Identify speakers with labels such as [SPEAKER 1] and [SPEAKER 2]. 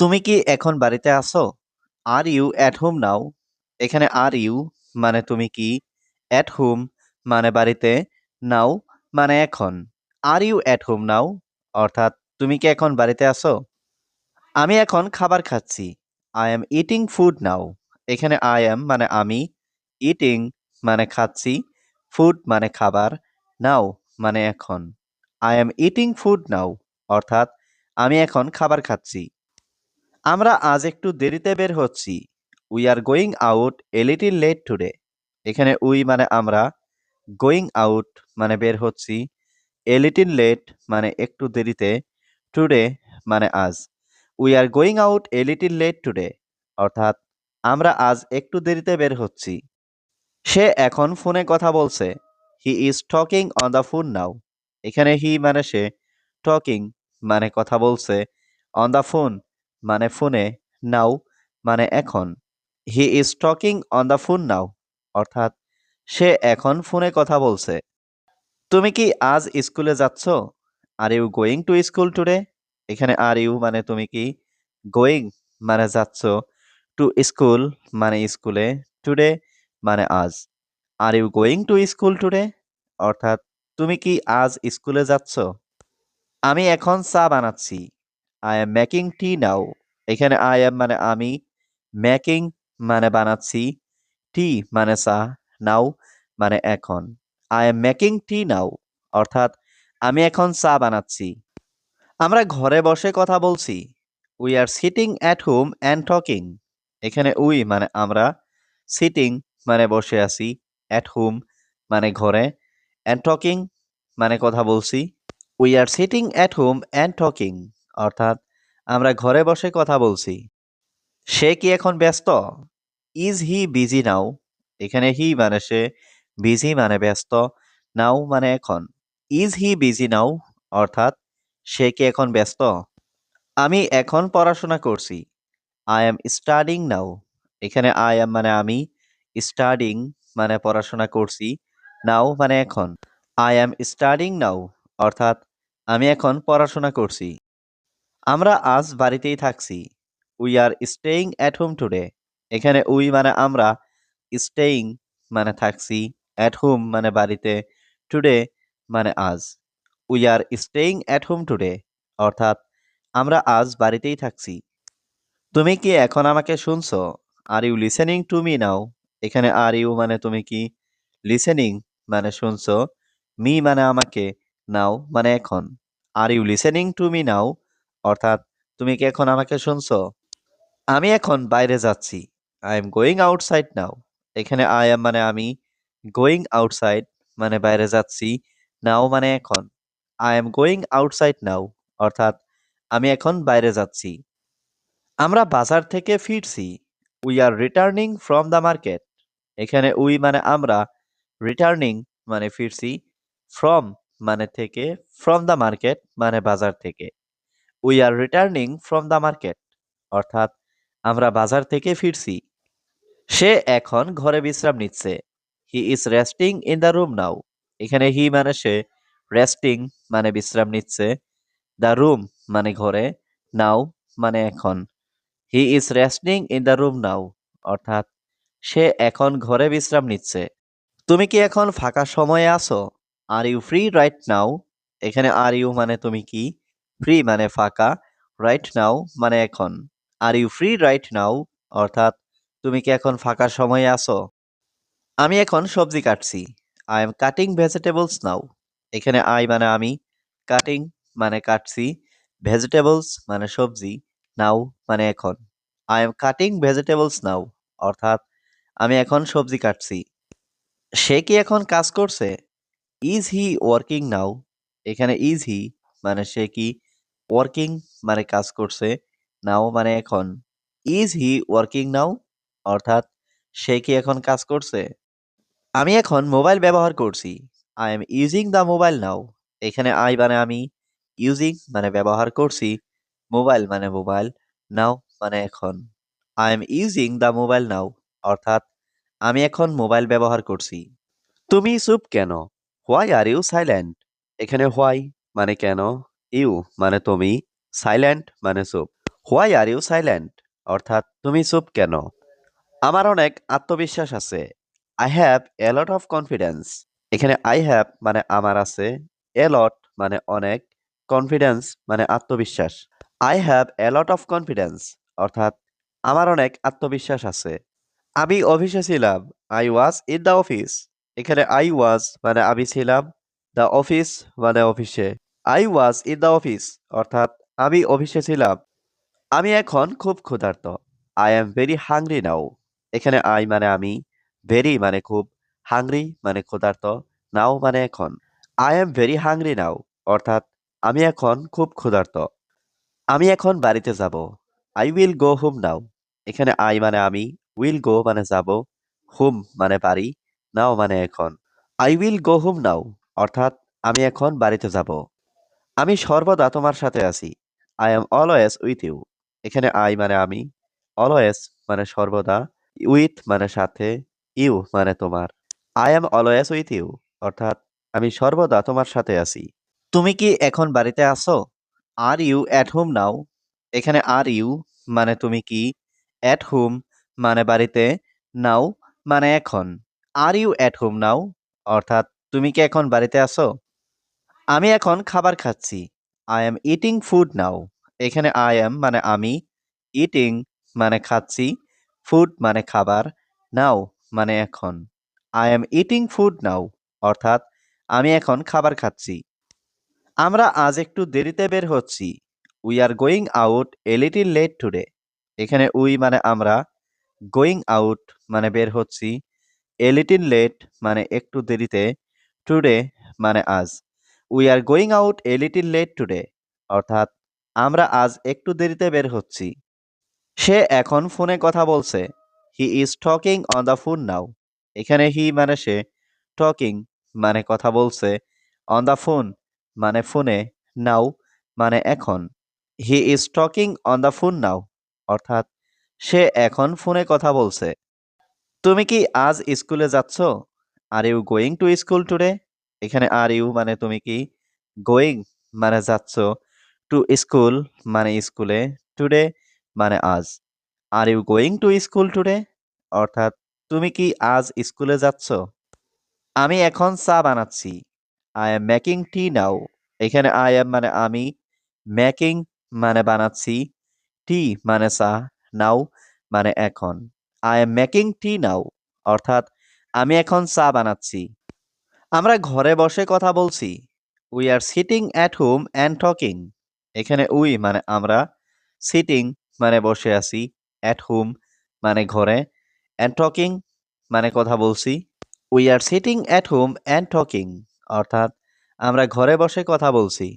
[SPEAKER 1] তুমি কি এখন বাড়িতে আছো? Are you at home now এখানে আর ইউ মানে তুমি কি? অ্যাট হোম মানে বাড়িতে নাও মানে এখন। Are you at home now অর্থাৎ তুমি কি এখন বাড়িতে আছো? আমি এখন খাবার খাচ্ছি। I am eating food now এখানে আই এম মানে আমি ইটিং মানে খাচ্ছি ফুড মানে খাবার নাও মানে এখন। I am eating food now অর্থাৎ আমি এখন খাবার খাচ্ছি। আমরা আজ একটু দেরিতে বের হচ্ছি। We are going out a little late today এখানে উই মানে আমরা গোয়িং আউট মানে বের হচ্ছি এ লিটিল লেট মানে একটু দেরিতে টুডে মানে আজ। We are going out a little late today অর্থাৎ আমরা আজ একটু দেরিতে বের হচ্ছি। সে এখন ফোনে কথা বলছে। He is talking on the phone now এখানে হি মানে সে টকিং মানে কথা বলছে অন দ্য ফোন মানে ফোনে, নাও মানে এখন। He is talking on the phone now অর্থাৎ সে এখন ফোনে কথা বলছে। তুমি কি আজ স্কুলে যাচ্ছ? Are you going to school today এখানে আর ইউ মানে তুমি কি গোয়িং মানে যাচ্ছ? টু স্কুল মানে স্কুলে টুডে মানে আজ। Are you going to school today অর্থাৎ তুমি কি আজ স্কুলে যাচ্ছ? আমি এখন চা বানাচ্ছি। I am making tea now এখানে আই এম মানে আমি। মেকিং মানে বানাচ্ছি। টি মানে চা। নাও মানে এখন। I am making tea now অর্থাৎ আমি এখন চা বানাচ্ছি। আমরা ঘরে বসে কথা বলছি। We are sitting at home and talking এখানে উই মানে আমরা। সিটিং মানে বসে আছি। অ্যাট হোম মানে ঘরে। অ্যান্ড টকিং মানে কথা বলছি। We are sitting at home and talking অর্থাৎ, আমরা ঘরে বসে কথা বলছি। সে কি এখন ব্যস্ত? ইজ হি বিজি নাও এখানে হি মানে সে বিজি মানে ব্যস্ত নাও মানে এখন। ইজ হি বিজি নাও অর্থাৎ, সে কি এখন ব্যস্ত? আমি এখন পড়াশোনা করছি। আই এম স্টাডিং নাও এখানে আই এম মানে আমি স্টাডিং মানে পড়াশোনা করছি নাও মানে এখন। আই এম স্টাডিং নাও অর্থাৎ, আমি এখন পড়াশোনা করছি। আমরা আজ বাড়িতেই থাকছি। We are staying at home today এখানে উই মানে আমরা স্টেইং মানে থাকছি অ্যাট হোম মানে বাড়িতে টুডে মানে আজ। We are staying at home today অর্থাৎ আমরা আজ বাড়িতেই থাকছি। তুমি কি এখন আমাকে শুনছো? Are you listening to me now এখানে আর ইউ মানে তুমি কি লিসেনিং মানে শুনছো? মি মানে আমাকে নাও মানে এখন। Are you listening to me now অর্থাৎ, তুমি কি এখন আমাকে শুনছো? আমি এখন বাইরে যাচ্ছি। I am going outside now এখানে আই এম মানে আমি গোয়িং আউটসাইড মানে বাইরে যাচ্ছি নাও মানে এখন। I am going outside now অর্থাৎ, আমি এখন বাইরে যাচ্ছি। আমরা বাজার থেকে ফিরছি। We are returning from the market এখানে উই মানে আমরা রিটার্নিং মানে ফিরছি ফ্রম মানে থেকে ফ্রম দ্য মার্কেট মানে বাজার থেকে। We are returning from the market অর্থাৎ, আমরা বাজার থেকে ফিরছি। সে এখন ঘরে বিশ্রাম নিচ্ছে। He is resting in the room now এখানে হি মানে সে রেস্টিং মানে বিশ্রাম নিচ্ছে। দ্য রুম মানে ঘরে নাও মানে এখন। He is resting in the room now অর্থাৎ, সে এখন ঘরে বিশ্রাম নিচ্ছে। তুমি কি এখন ফাঁকা সময়ে আছো? Are you free right now এখানে আর ইউ মানে তুমি কি? ফ্রি মানে ফাঁকা রাইট নাও মানে এখন। Are you free right now অর্থাৎ তুমি কি এখন ফাঁকা সময়ে আছো? আমি এখন সবজি কাটছি। I am cutting vegetables now এখানে আই মানে আমি কাটিং মানে কাটছি ভেজিটেবলস মানে সবজি নাও মানে এখন। I am cutting vegetables now অর্থাৎ আমি এখন সবজি কাটছি। সে কি এখন কাজ করছে? ইজ হি ওয়ার্কিং নাও এখানে ইজ হি মানে সে কি ওয়ার্কিং মানে কাজ করছে, নাও মানে এখন ইজ হি ওয়ার্কিং নাও অর্থাৎ, সে কি এখন কাজ করছে? আমি এখন মোবাইল ব্যবহার করছি I am using the mobile now এখানে আই মানে আমি ইউজিং মানে ব্যবহার করছি মোবাইল মানে মোবাইল নাও মানে এখন। I am using the mobile now অর্থাৎ, আমি এখন মোবাইল ব্যবহার করছি। তুমি চুপ কেন? হোয়াই আর ইউ সাইলেন্ট এখানে হোয়াই মানে কেন? ইউ মানে তুমি সাইলেন্ট মানে চুপ। হোয়াই আর ইউ সাইলেন্ট অর্থাৎ তুমি চুপ কেন? আমার অনেক আত্মবিশ্বাস আছে। I have a lot of confidence এখানে আই হ্যাভ মানে আমার আছে। এ লট মানে অনেক কনফিডেন্স মানে আত্মবিশ্বাস। I have a lot of confidence অর্থাৎ আমার অনেক আত্মবিশ্বাস আছে। আমি অফিসে ছিলাম। I was in the office এখানে আই ওয়াজ মানে আমি ছিলাম। দ্য অফিস মানে অফিসে। I was in the office অর্থাৎ আমি অফিসে ছিলাম। আমি এখন খুব ক্ষুধার্ত। I am very hungry now এখানে আই মানে আমি ভেরি মানে খুব হাংরি মানে ক্ষুধার্ত। নাও মানে এখন। I am very hungry now অর্থাৎ আমি এখন খুব ক্ষুধার্ত। আমি এখন বাড়িতে যাব। I will go home now এখানে আই মানে আমি উইল গো মানে যাব। হোম মানে বাড়ি। নাও মানে এখন। I will go home now অর্থাৎ আমি এখন বাড়িতে যাব। আমি সর্বদা তোমার সাথে আছি। I am always with you এখানে আই মানে আমি। অলওয়েজ মানে সর্বদা। উইথ মানে সাথে। ইউ মানে তোমার। I am always with you অর্থাৎ আমি সর্বদা তোমার সাথে আছি। তুমি কি এখন বাড়িতে আছো? Are you at home now এখানে আর ইউ মানে তুমি কি? অ্যাট হোম মানে বাড়িতে। নাও মানে এখন। Are you at home now অর্থাৎ তুমি কি এখন বাড়িতে আছো? আমি এখন খাবার খাচ্ছি। I am eating food now এখানে আই এম মানে আমি ইটিং মানে খাচ্ছি ফুড মানে খাবার নাও মানে এখন। I am eating food now অর্থাৎ আমি এখন খাবার খাচ্ছি। আমরা আজ একটু দেরিতে বের হচ্ছি। We are going out a little late today এখানে উই মানে আমরা গোয়িং আউট মানে বের হচ্ছি এ লিটিল লেট মানে একটু দেরিতে টুডে মানে আজ। We are going out a little late today অর্থাৎ, আমরা আজ একটু দেরিতে বের হচ্ছি। সে এখন ফোনে কথা বলছে। He is talking on the phone now এখানে হি মানে সে। টকিং মানে কথা বলছে। অন দ্য ফোন মানে ফোনে। নাও মানে এখন। He is talking on the phone now অর্থাৎ, সে এখন ফোনে কথা বলছে। তুমি কি আজ স্কুলে যাচ্ছ? Are you going to school today এখানে আর ইউ মানে তুমি কি গোয়িং মানে যাচ্ছ টু স্কুল মানে স্কুলে টুডে মানে আজ। Are you going to school today অর্থাৎ তুমি কি আজ স্কুলে যাচ্ছ? আমি এখন চা বানাচ্ছি। I am making tea now এখানে আই এম মানে আমি মেকিং মানে বানাচ্ছি। টি মানে চা নাও মানে এখন। I am making tea now অর্থাৎ আমি এখন চা বানাচ্ছি। আমরা ঘরে বসে কথা বলছি। We are sitting at home and talking এখানে উই মানে আমরা। সিটিং মানে বসে আছি। অ্যাট হোম মানে ঘরে। অ্যান্ড টকিং মানে কথা বলছি। We are sitting at home and talking অর্থাৎ আমরা ঘরে বসে কথা বলছি।